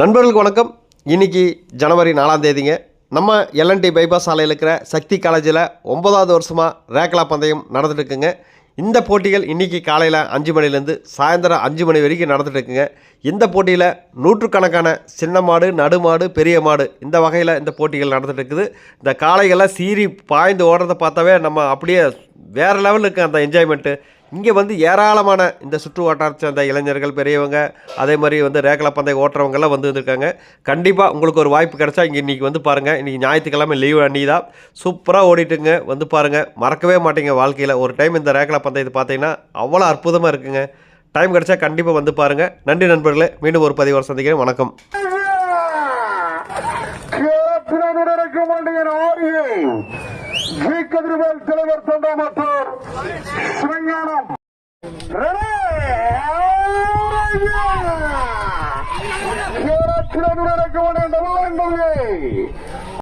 நண்பர்களுக்கு வணக்கம். இன்னைக்கு ஜனவரி நாலாம் தேதிங்க. நம்ம எல்என்டி பைபாஸ் சாலையில் இருக்கிற சக்தி காலேஜில் ஒன்பதாவது வருஷமாக ரேக்லா பந்தயம் நடந்துட்டுருக்குங்க இந்த போட்டிகள் இன்றைக்கி காலையில் அஞ்சு மணிலேருந்து சாயந்தரம் அஞ்சு மணி வரைக்கும் நடந்துட்டு இருக்குங்க. இந்த போட்டியில் நூற்றுக்கணக்கான சின்ன மாடு நடு மாடு பெரிய மாடு இந்த வகையில் இந்த போட்டிகள் நடந்துட்டுருக்குது இந்த காளைகளை சீறி பாய்ந்து ஓடுறத பார்த்தாவே நம்ம அப்படியே வேறு லெவலில் இருக்குது அந்த என்ஜாய்மெண்ட்டு இங்கே வந்து ஏராளமான இந்த சுற்று வட்டாரத்தை சேர்ந்த இளைஞர்கள் பெரியவங்க அதே மாதிரி வந்து ரேக்கலா பந்தய ஓட்டுறவங்கெல்லாம் வந்து இருக்காங்க கண்டிப்பாக உங்களுக்கு ஒரு வாய்ப்பு கிடைச்சா இங்கே இன்றைக்கி வந்து பாருங்கள் இன்றைக்கி ஞாயிற்றுக்கிழமை லீவ் அன்னி தான் சூப்பராக ஓடிட்டுங்க. வந்து பாருங்கள் மறக்கவே மாட்டேங்க வாழ்க்கையில். ஒரு டைம் இந்த ரேக்கலா பந்தயத்தை பார்த்தீங்கன்னா அவ்வளோ அற்புதமாக இருக்குங்க. டைம் கிடைச்சா கண்டிப்பாக வந்து பாருங்கள் நன்றி நண்பர்களே. மீண்டும் ஒரு பதிவு சந்திக்கிறேன். வணக்கம். தலைவர் తెలంగాణ ¡Quiero que lo